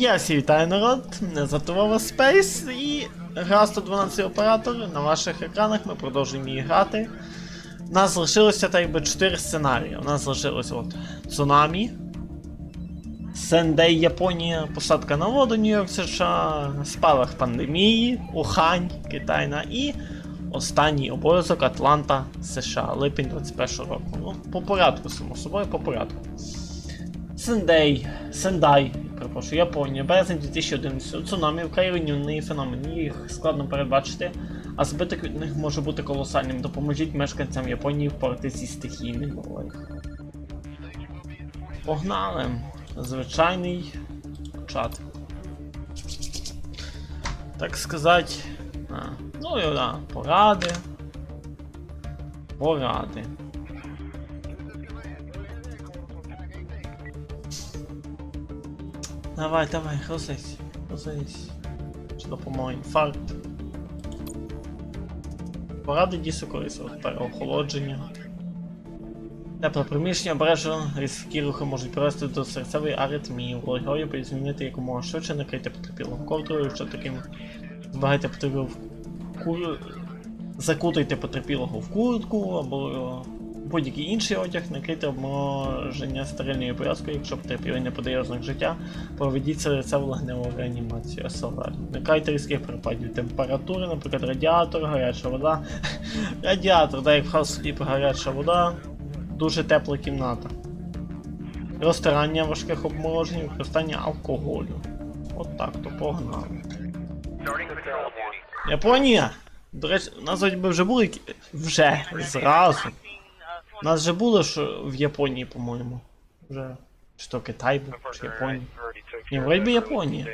Я всі вітаю народ, мене Вова Space і гра 112 оператор. На ваших екранах ми продовжуємо її грати. У нас залишилося так якби 4 сценарії. У нас залишилось от Цунамі, Сендей Японія, посадка на воду Нью-Йорк США, спалах пандемії, Ухань, Китайна і останній обов'язок Атланта США, липень 21 року. Ну, по порядку, само собою, по порядку. Сендей, Сендай, перепрошую, Японія, березень 2011. Цунамі вкрай руйнівний феномен. Їх складно передбачити, а збиток від них може бути колосальним. Допоможіть мешканцям Японії впоратися зі стихійними лих. Погнали! Звичайний чат. Так сказати. А, ну і да, поради. Поради. Давай, давай, розись, розись. Чи допоможе інфаркт. Поради дійсно корисно, переохолодження. Тепле приміщення обережно, різкі рухи можуть привести до серцевої аритмії. Вологою змінити якомога швидше, накрийте потерпілого ковдрою, якщо таким збагайте потерпілого в кур... Закутайте потерпілого в куртку або будь-який інший одяг, накрийте обмеження стерильною пов'язкою, якщо потерпілий не подає ознак життя, проведіть серцеву вогневу реанімацію СЛР. Уникайте різких перепадів температури, наприклад, радіатор, гаряча вода. Радіатор, дай як в хаус-сліп гаряча вода, дуже тепла кімната. Розтирання важких обморожень, використання алкоголю. От так, то погнали. Японія! До речі, у нас би вже були вже зразу. У нас вже було що в Японії, по-моєму. Вже. Чи то Китай був, чи Японія. Ні, вроді би Японія.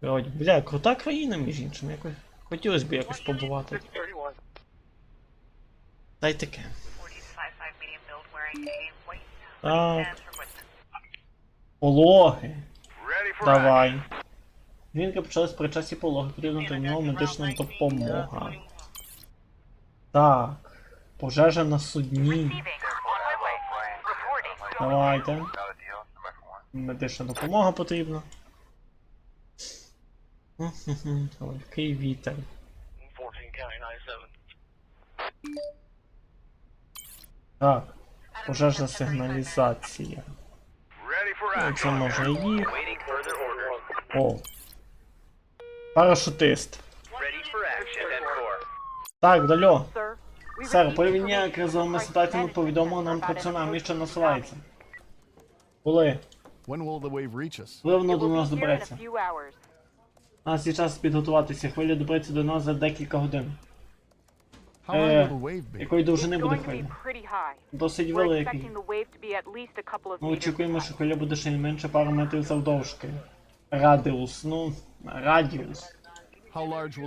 Вроді, бля, крута країна, між іншим, якось. Хотілося б якось побувати. Та й таке. Так, пологи. Давай. Жінка почалась при часі пологи, потрібна до нього медична допомога. Так. Пожежа на судні. Давайте. Медична допомога потрібна. Який вітер. 14 County 97. Так. Пожежна сигналізація. Це може їх. О. Парашутист. Ready for action. 10-4. Так, дальо. Сер, управління кризовими ситуаціями повідомило нам про an цунамі, що насувається. Коли? Коли воно до нас добереться? У нас є час підготуватися. Хвиля добереться до нас за декілька годин. Be? Якої довжини буде хвиля? Досить великий. Ми очікуємо, що хвиля буде ще не менше пару метрів завдовжки. Радіус, ну, радіус. How large will the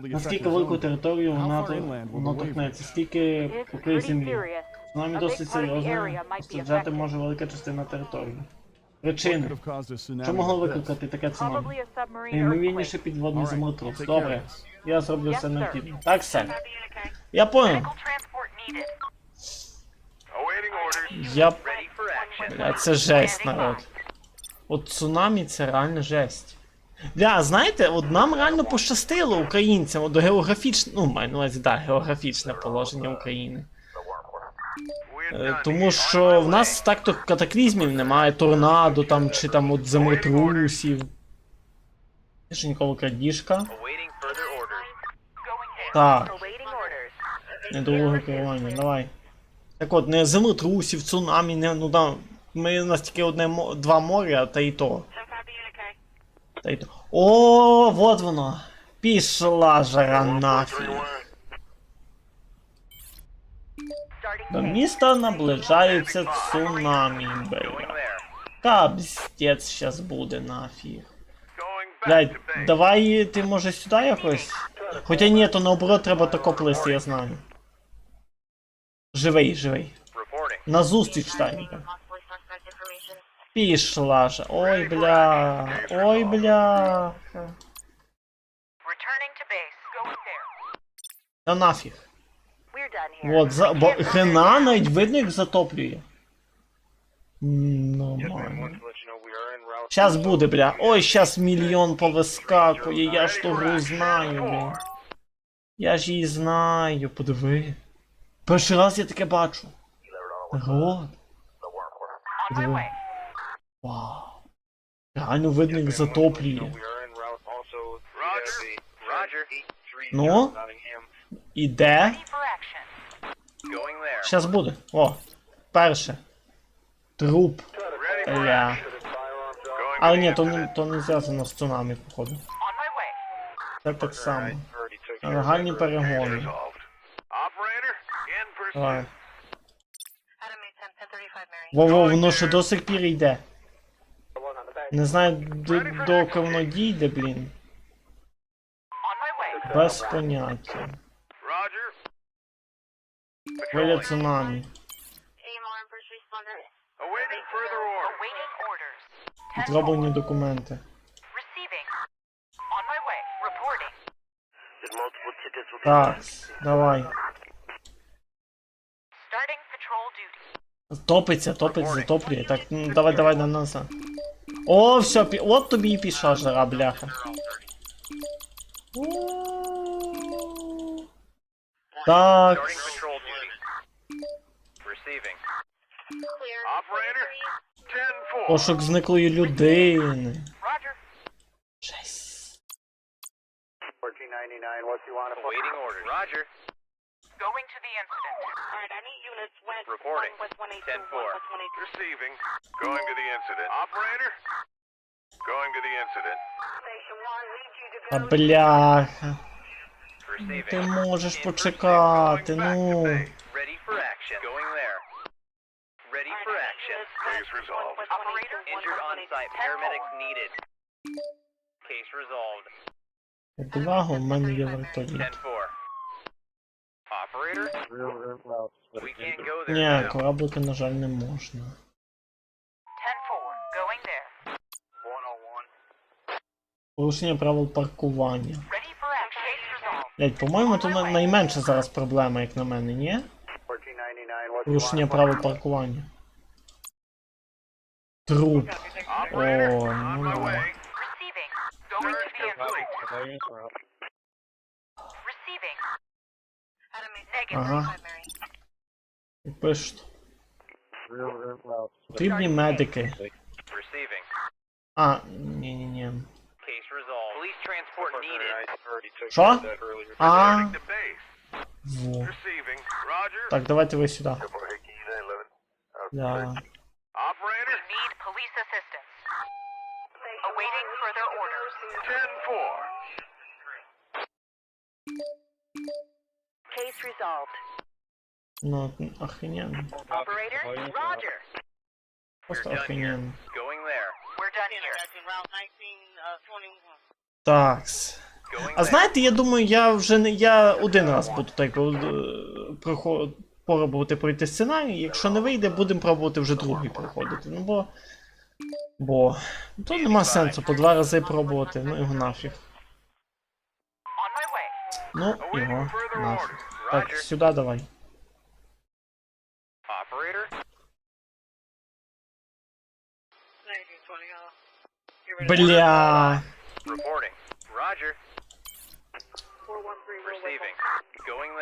Наскільки велику територію How вона, воно торкнеться, скільки покриє землі. Цунамі досить серйозно, постраждати може велика частина території. Причини. Що могло викликати таке цунамі? Probably Наймовірніше підводний землетрус. Добре. Я зроблю все необхідне. Так, сер. Я понял. Я... Бля, це жесть, народ. От цунамі це реально жесть. Бля, знаєте, от нам реально пощастило українцям, от географічне, ну, маю на увазі, да, географічне положення України. Е. Тому що в нас так-то катаклізмів немає, торнадо там чи там от землетрусів. Тишенькова крадіжка. Так, недолуге керування, давай. Так от, не землетрусів, цунамі, не, ну да, ми у нас тільки одне два моря, та й то. Та. О, вот воно. Пішла жара нафіг. До міста наближається цунамі, бля. there. Капстець щас буде нафіг. Блядь, давай ти може сюди якось? Хоча ні, то наоборот треба тако плисти, я знаю. Живий, живий. Reporting. На зустріч Танька. Пішла ж. Ой, бля. Ой, бля. Та нафіг. От, за, бо хрена навіть видно, як затоплює. Нормально. Route Щас буде, бля. Ой, щас мільйон повискакує, я ж ту гру знаю, бля. Я ж її знаю, подиви. Перший раз я таке бачу. On Подиви. Вау. Реально видно, як затоплює. Ну? Going there. Щас буде. О. Перше. Труп. Бля. Але ні, то не, то не зв'язано з цунамі, походу. Це так само. Нагальні перегони. Resolved. Operator, Давай. pursuit. Enemy 10, 1035 Mary. Вово, воно ще до сих пір йде. Не знаю, до, доки воно дійде, блін. Без поняття. Хвиля цунамі. AMR first responder. Awaiting further orders. Awaiting orders. 10 Підроблені документи. Так, давай. Топиться, топиться, затоплює. Так, ну, давай, давай на нас. О, все, пі... от тобі і пішла жара, бляха. Так, Starting patrol duty. Receiving. Operator, 10-4. пошук зниклої людини. Жесть. Awaiting orders. Roger. Going to the incident. Alright, any units went Reporting. with 182, 10-4. with 182. Receiving. Going to the incident. Operator. Going to the incident. Station 1 needs you to Та бляха. Receiving. Ти можеш In почекати, pursuit. Going back to ну. base. Ready for action. Going there. Ready for action. Case resolved. Operator. Injured on site. Paramedics needed. Case resolved. Благо, в мене є вертоліт. 10-4. Ні, кораблики, на жаль, не можна. 10-4. Порушення правил паркування. Блять, по-моєму, то на- найменша зараз проблема, як на мене, ні? Порушення правил паркування. Труп. Operator. Oh, Ага. 35 Mary. І Пишуть. Потрібні медики. Receiving. А, ні-ні-ні. Case resolved. Police transport needed. Що? А, Returning to base. во. Receiving. Roger. Так, давайте ви сюди. Да. Operator. We need police assistance. Awaiting further orders. 10-4. Case resolved. Ну, охрененно. Operator. Roger. Просто We're охрененно. Going there. We're done here. Такс. А знаєте, я думаю, я вже не я один раз буду так е, пробувати пройти сценарій. Якщо не вийде, будемо пробувати вже другий проходити. Ну бо. Бо. То нема сенсу по два рази пробувати, ну його нафіг. On my way. Ну, його нафіг. Так, сюди давай. Operator. Бля. Reporting. Roger. Receiving. Going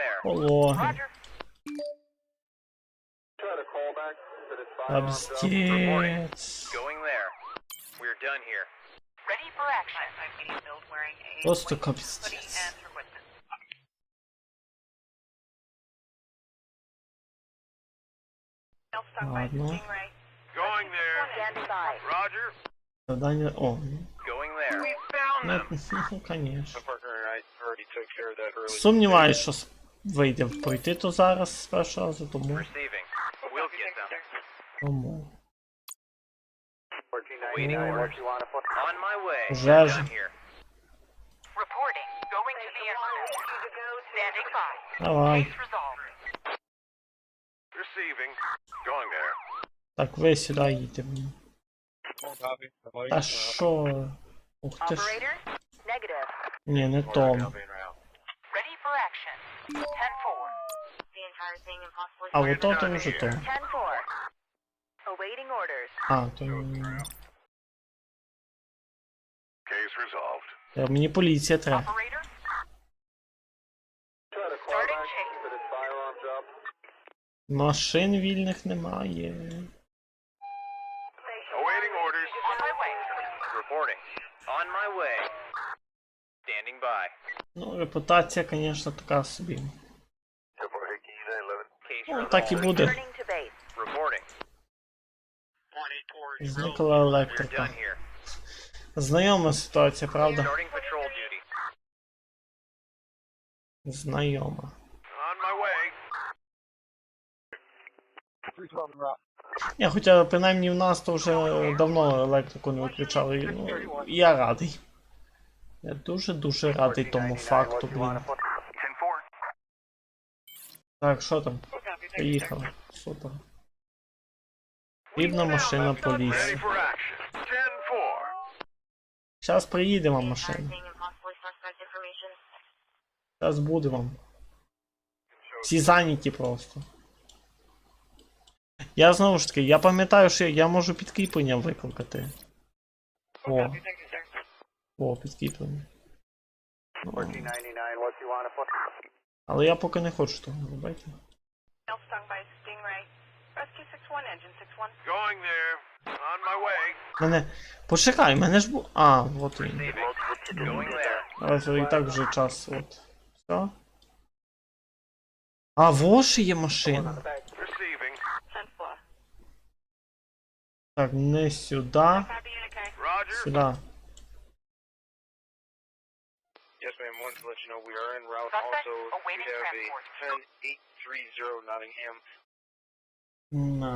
there. Пологи. Roger. Обстець. Going there. We're done here. Ready for action. Просто капстець. Ладно. Going there. Standing by. Roger. Завдання. О, Going there. We found ну, them. ну, конечно. Сумніваюсь, що с- вийде пройти то зараз з першого разу, тому. Receiving. We'll get them. тому. Waiting Ну, orders. On my way. Вже We're ж. done here. Reporting. Going to the incident. Standing by. Давай. Case resolved. Receiving. Going there. Так, ви сюди їдете. Та що? Ух ти ж. Operator. Negative. Ні, не Том. Ready for action. 10-4. The entire thing impossible. А ото то вже то. 10-4. Awaiting orders. А, то. ні. Case resolved. Та Мені поліція треба. Operator? Starting chase. Машин вільних немає. Awaiting orders. On my way. Reporting. On my way. Standing by. Ну, репутація, звісно, така собі. Case Ну, так і resolved. буде. Returning to base. Reporting. Зникла We're електрика. done here. Знайома ситуація, правда? Starting patrol duty. Знайома. On my way. Ні, хоча принаймні в нас то вже давно електрику не виключали. Ну, я радий. Я дуже-дуже радий тому факту, блін. Так, що там? Поїхали. Супер. Потрібна машина поліції. for action. 10-4. Зараз приїде вам машина. Зараз буде вам. Всі зайняті просто. Я знову ж таки, я пам'ятаю, що я можу підкріплення викликати. О. О, підкріплення. Ну, Але я поки не хочу того робити. Male stung by a stingray. Rescue 6-1, engine 6-1. Going there. On my way. Мене. Почекай, мене ж бу. А, от він. Але і так вже час, от. Все. А, во ще є машина. Receiving. 10-4. Так, не. Roger. сюди. Yes, ma'am. Wanted to let you know we are en route. Suspect Also, we awaiting have transport. a 10830 Nottingham. На.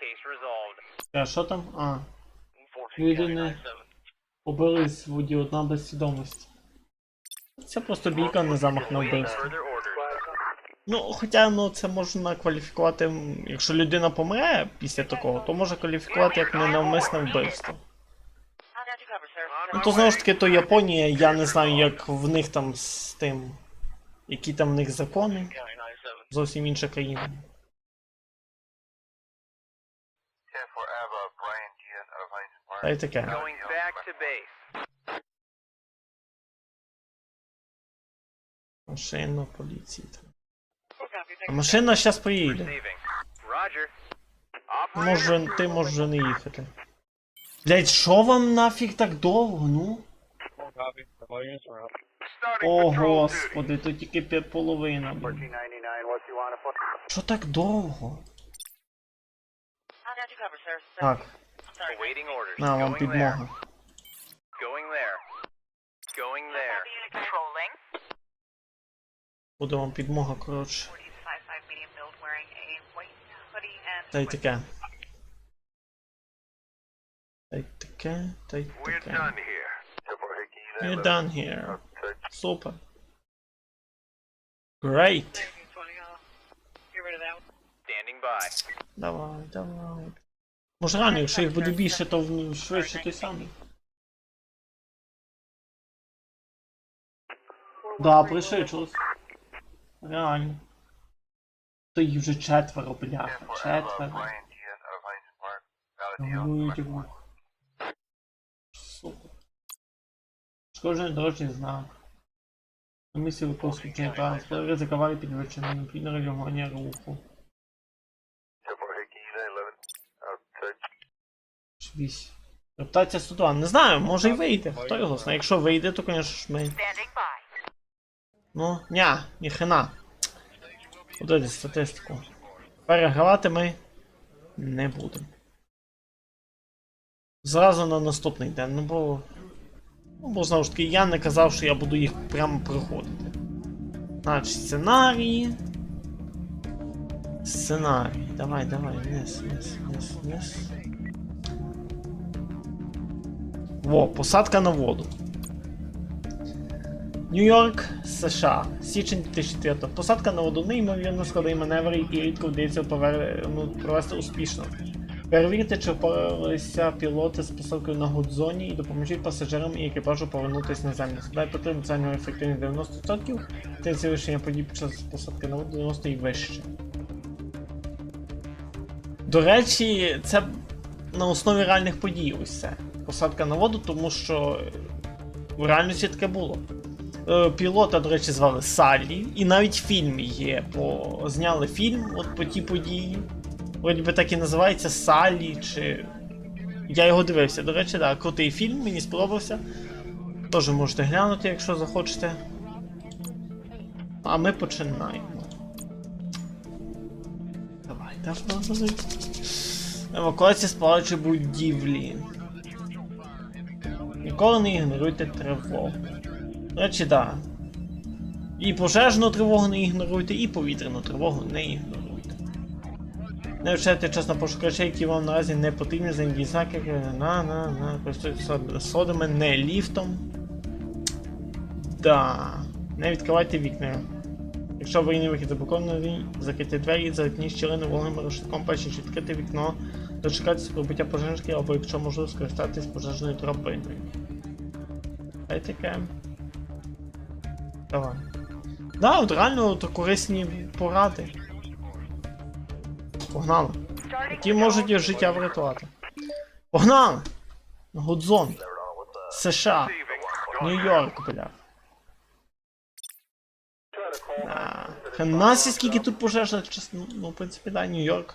Case resolved. А що там? А, 14 Людини. County 97. побились в воді одна без свідомості. Це просто бійка, не замах на вбивство. Ну, хоча ну це можна кваліфікувати, якщо людина помре після такого, то можна кваліфікувати як ненавмисне вбивство. Ну то знову ж таки, то Японія, я не знаю, як в них там з тим. Які там в них закони. Зовсім інша країна. 10 for Ava, Brian Diaz out of Heinz Park. Та й таке. Машина поліції. там. Машина зараз. Operator. Може, ти можеш вже не їхати. Блять, що вам нафіг так довго, ну? О, господи, то тільки половина, блін. 99, what you want to put? Що так довго? Так, на вам підмога. Буде вам підмога, коротше. Та й таке. Та й таке, та й We're таке. done here. You're done here. Супер. Great. Standing by. Давай, давай. Може рано, якщо їх буде більше, то в- швидше той самий. Да, пришвидшилось. Реально. То їх вже четверо, бляха. Четверо. Park. Valid deal. Рух. Супер. Шкоджений дорожній знак. На місці використання транспорту ризик аварії підвищений, необхідне реагування руху. 8. Рептація 102. Не знаю, може й вийде. Хто його знає. Якщо вийде, то, звісно ж, ми. Ну, ня, ніхрена. Подивіться статистику. Перегравати ми не будемо. Зразу на наступний день, ну бо. Ну, бо знову ж таки, я не казав, що я буду їх прямо проходити. Значить, сценарії. Сценарій. Давай, давай, вниз, вниз, вниз, вниз. Во, посадка на воду. Нью-Йорк, США. Січень 2004. Посадка на воду неймовірно складний маневр, який рідко вдається ну, провести успішно. Перевірте, чи впоралися пілоти з посадкою на гудзоні і допоможіть пасажирам і екіпажу повернутися на землю. Складай потрібно загальну ефективність 90%, тенція вирішення подій під час посадки на воду 90 і вище. До речі, це на основі реальних подій ось посадка на воду, тому що в реальності таке було. Е, Пілота, до речі, звали Саллі, і навіть фільм є. По... Зняли фільм от по тій події. Вроді би так і називається Саллі, чи. Я його дивився, до речі, так, крутий фільм, мені сподобався. Теж можете глянути, якщо захочете. А ми починаємо. Давай, давай. Евакуація з палачої будівлі. Ніколи не ігноруйте тривогу. Речі, так. І пожежну тривогу не ігноруйте, і повітряну тривогу не ігноруйте. Не вчайте час на які вам наразі не потрібні за індії на на на користуйтесь сходами, не ліфтом. Да. Не відкривайте вікна. Якщо аварійний вихід заблокований, закрити двері, заткніть щілини вогнем рушником, перш ніж відкрити вікно, дочекатися прибуття пожежки, або якщо можливо скористатись пожежною драбиною. Хай таке. Давай. Да, от реально то корисні поради. Погнали. Які можуть життя врятувати. Погнали! Гудзон. США. Нью-Йорк, бля. Да. Ханасі скільки тут чесно, ну, в принципі, да, Нью-Йорк.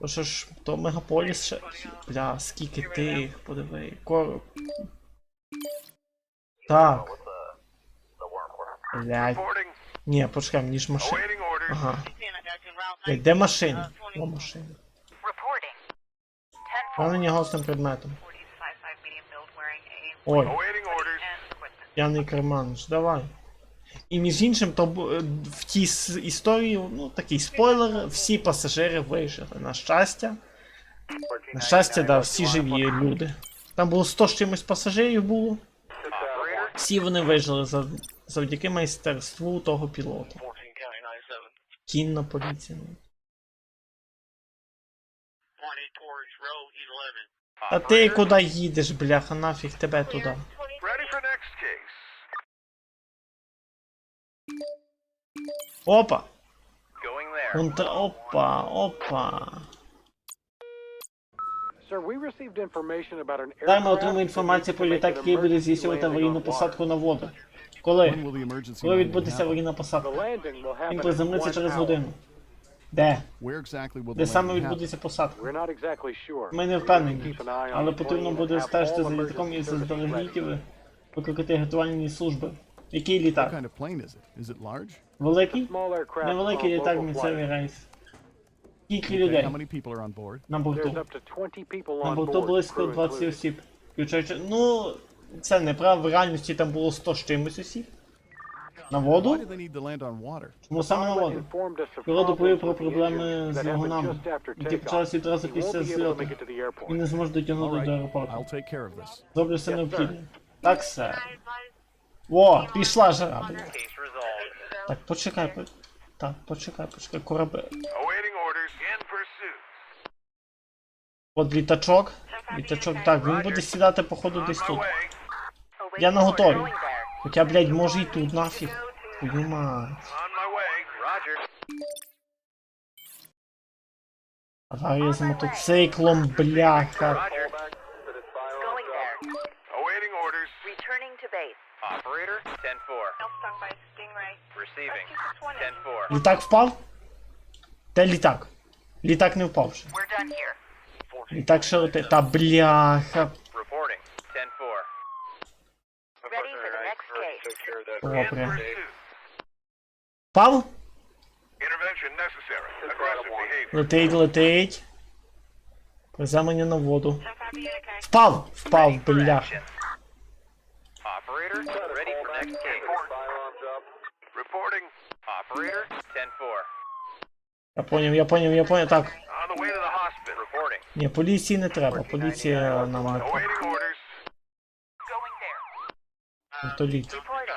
То що ж, то мегаполіс ще. Бля, скільки тих, подиви. Кор... Так. Блядь. Ні, почекай, мені ж машина. Ага. Блядь, де машини? О, машини. Reporting. 10 4. Поранення гостим предметом. 40 55 medium build wearing a Ой, п'яний карманич, давай. І між іншим, то е, в тій історії, ну такий спойлер, всі пасажири вижили. На щастя. На щастя, да, всі живі люди. Там було 100 з чимось пасажирів було. Всі вони вижили зав... завдяки майстерству того пілота. 14 County 97. Кінна поліція. 11. А ти куди їдеш, бляха, нафіг тебе туди. Опа! Опа, опа. Дай ми отримаємо інформацію про літак, який буде здійснювати аварійну посадку на воду. Коли? will the emergency Коли відбудеться аварійна посадка? landing will happen Він приземлиться через годину. Де? Where exactly will the Де саме відбудеться посадка? We're not exactly sure. Ми не впевнені, gonna keep an eye on але потрібно буде стежити за літаком і заздалегідь викликати рятувальні служби. Який літак? kind of plane is it? Is it large? Великий? Невеликий літак, місцевий рейс. Скільки людей how many people are on board? на There's борту? up to 20 people on борту board, близько crew 20 included. осіб. Включаючи. Ну, це неправда, в реальності там було 100 з чимось осіб. На Why воду? do they need to land on water? Чому саме на Pilot воду? informed us of Пілот доповів problems про with the проблеми engine з that happened двигунами, just after які takeoff. почалися відразу He після be able to зльоту. make it to the airport. І не зможе дотягнути до аеропорту. Take care of this. Зроблю все необхідне. Так, сер. О, пішла жара, бля. Case resolved. Так, почекай, по... так, почекай, почекай, корабель. Awaiting. От літачок. Літачок, так, він буде сідати, походу, десь тут. Я на готові. Хоча, блядь, може і тут нафіг. Roger. Аварія з мотоциклом, бляха. Roger. Going there. Awaiting orders. Returning to base. Operator, 10-4. Stung by stingray. Receiving. Rescue 10-4. Літак впав? Де літак? Літак не впав ще. We're done here. Літак ще летить. Та бляха. Reporting. 10-4. Ready for the next case. In Добре. behavior. Летить, летить. Приземлення на воду. Впав! Впав, бляха. Operator, ready for next case. Reporting. Operator, 10-4. Я поняв, я поняв, я поняв. Так. Ні, поліції не треба. Поліція. Going there. вертоліт. Reporting.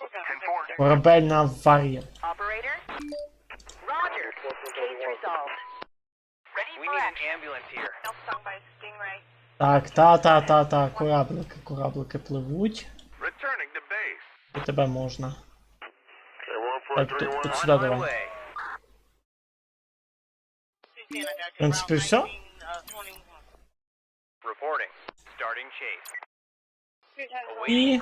10-4. Корабельна аварія. Operator? Roger. Case resolved. Ready We for need an action. ambulance here. Stung by stingray. Так, та, та, та, та, кораблики, кораблики пливуть. І тебе можна. Так, тут, тут сюди давай. В принципі, все. І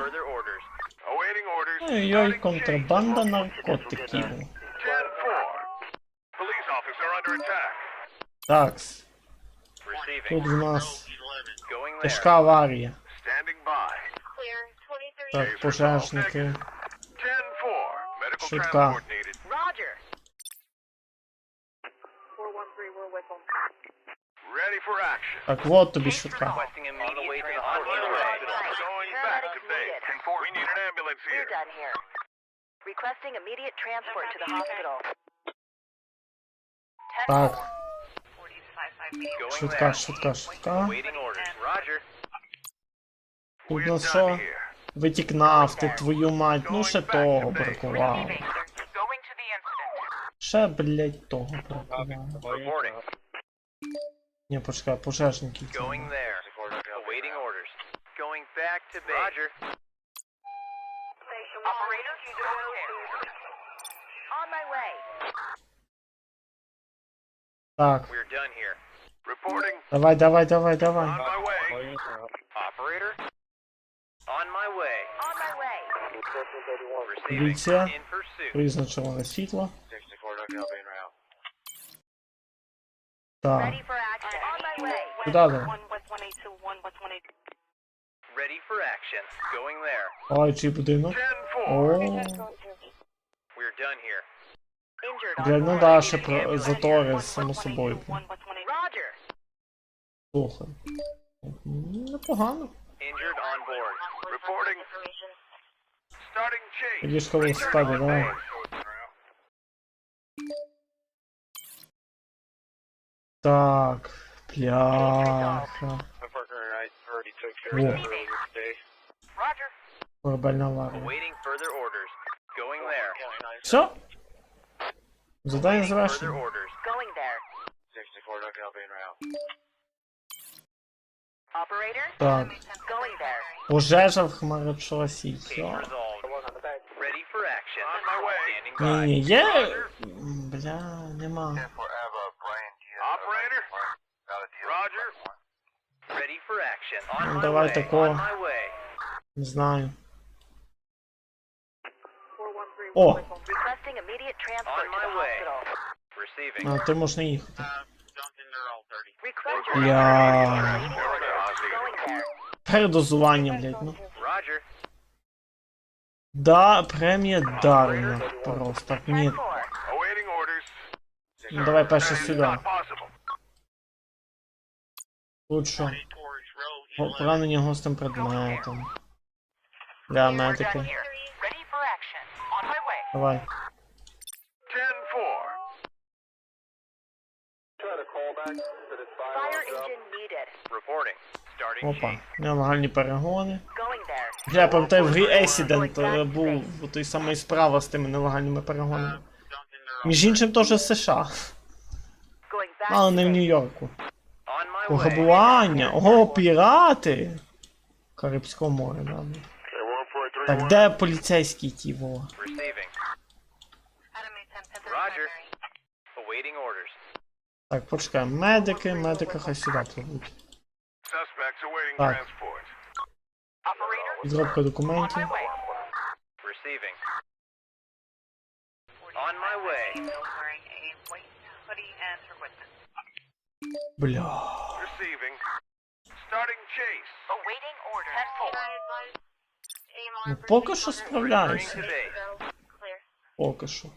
ой-ой, контрабанда наркотиків. 10-4. Police officer under attack. Такс. Тут в нас тяжка аварія. Ready for action. Так, вот тобі шутка. Requesting immediate transport to the hospital. Going back to base. 10-4. We need an ambulance We're here. done here. Requesting immediate transport to the hospital. Так, Going шутка, there. шутка, шутка. Awaiting orders. Roger. Тут We're на done що? Витік нафти, твою мать, ну ще того бракувало. Ще, блять, того бракувало. Ні, почекай, пожежники. ці. Going there. Awaiting orders. Куди давай? Ready for action. Going there. Ой, чий будинок? 10-4. О, блядь, ну да, ще про затори, само собою. Слухай. Непогано. Injured on board. Reporting. Starting chase. Ідеш коли спаде, давай. Так, бляха. О, Roger. корабельна аварія. Awaiting further orders. Going there. Все? Задання Further завершено. orders. Going there. Operator. Так, Going there. пожежа в хмарочосі. Case Йо. Resolved. Ready for action. On my way. Ні, ні, є. Бля, нема. 10-4 Ava, Brian Diaz. Operator. Roger. Ready for action. On Ну, давай way. такого. On my way. Не знаю. О, Requesting immediate transport my way. Receiving. а, ти можеш не їхати. Request Я. Передозування, блядь, ну. Да, премія дарена. Просто ні. 10-4. Awaiting orders. Ну давай перше сюди. О, Поранення гостим предметом. Done медики. Давай. 10-4. Fire engine needed. Reporting. Опа. Нелегальні перегони. Я пам'ятаю, в грі Accident е, був той самий справа з тими нелегальними перегонами. Між іншим теж з США, але не в. Нью-Йорку. Пограбування. Ого, пірати! Карибського моря, да. Так, де поліцейський ті, orders. Так, почекай, медики, медики хай сюди пливуть. Так. Підробка документів. Бля. Receiving. Starting chase. Awaiting orders. 10-4. Ну поки що справляюся. Поки що.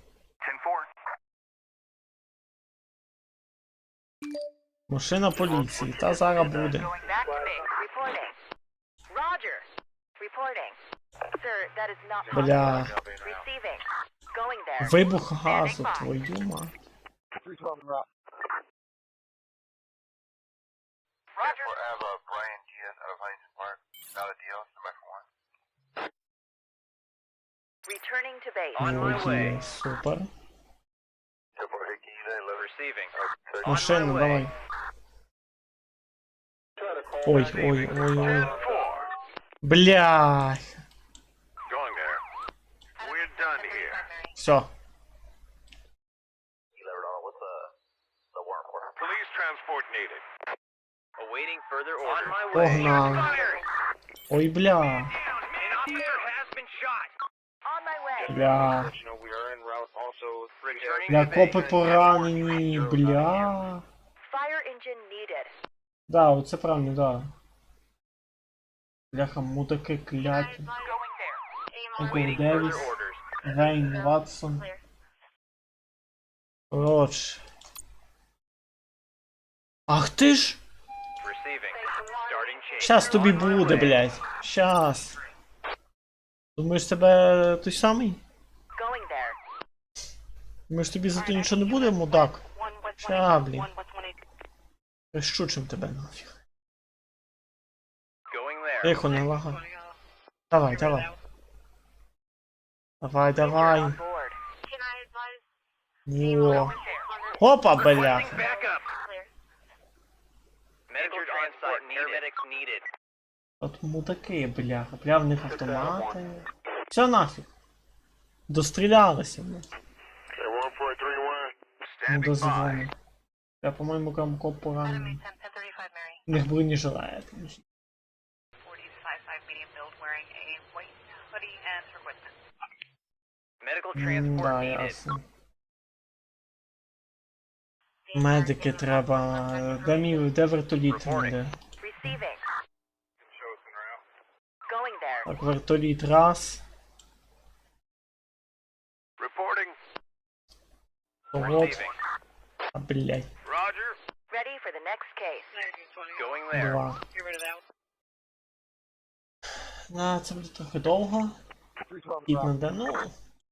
Машина поліції, та зараз буде. Reporting. Sir, that is not possible. Бля. Receiving. Going there. Вибух газу, твою мать. Roger. 10-4 Ava, Brian Diaz out of Huntington Park. Not a deal. Number one. Returning to base. On my way. Ой, супер. 10-4 Hickey, they live. Receiving. Машина, On my way. давай. Ой, ой, ой, ой. 10-4. Блях. Going there. We're done here. Все. Police Awaiting further orders. On my way. Погнали. Ой, бля. An officer has been shot. On my way. Бля. Returning Бля, to копи base. поранені, бля. Fire engine needed. Да, оце правильно, да. Бляха, мудаки кляті. Awaiting Девіс, further Ватсон. Коротше. Ах ти ж! Щас тобі буде, блядь. Щас. Думаєш, тебе той самий? Думаєш, тобі за то нічого не буде, мудак? Ща, блін. Прищучим тебе нафіг. Тихо, не лагай. Давай, давай. Давай, давай. Во. Опа, paramedics. От мудаки, бляха. Бля, в них автомати. Все нафіг. Дострілялися, блядь. Не Standing Я, по-моєму, там коп поранений. У них. 40 medium Medical М, transport Да, needed. ясно. Медики треба. Де мій, де вертоліт мій, де? Receiving. Going there. Так, вертоліт раз. Reporting. Вот.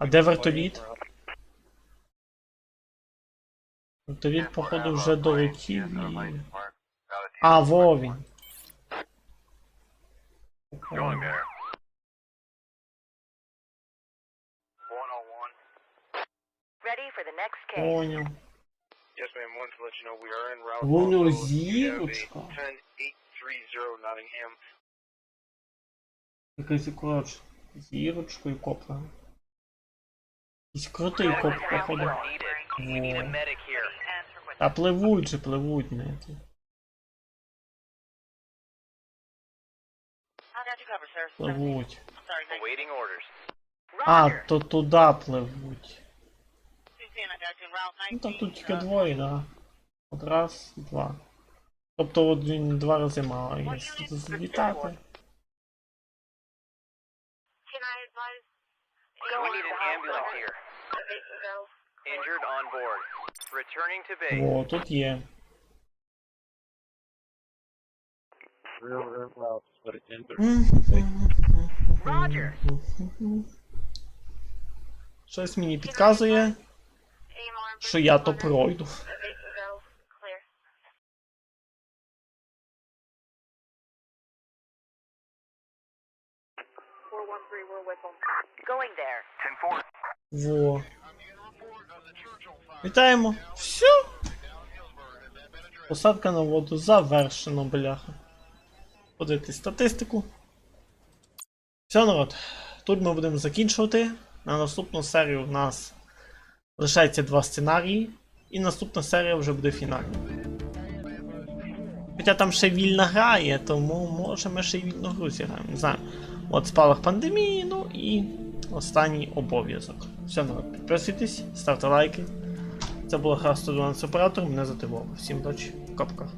А де вертоліт? Вертоліт, походу, вже долетів і. А, во він. Going there. Ready for the next case. Понял. Also, зірочка. you have a 10830 Nottingham. Якийсь коротше. Зірочкою копа. Якийсь крутий коп, походу. Та пливуть же, пливуть на це. Пливуть. А, то туди пливуть. Ну там тут тільки двоє, да. От раз, два. Тобто от він два рази має злітати. We need an ambulance here. Injured on board. Returning to base. О, тут є. Roger. Щось мені підказує, що я то пройду. Going there. 10 Во. Вітаємо. Все. Посадка на воду завершено, бляха. Подивитись статистику. Все, народ. Тут ми будемо закінчувати. На наступну серію в нас лишається два сценарії. І наступна серія вже буде фінальна. Хоча там ще вільна гра є, тому може ми ще й вільну гру зіграємо. Не знаю. От спалах пандемії, ну і останній обов'язок. Все, народ, підписуйтесь, ставте лайки. Це була гра 112 оператор, мене звати Вова. Всім удачі, капка.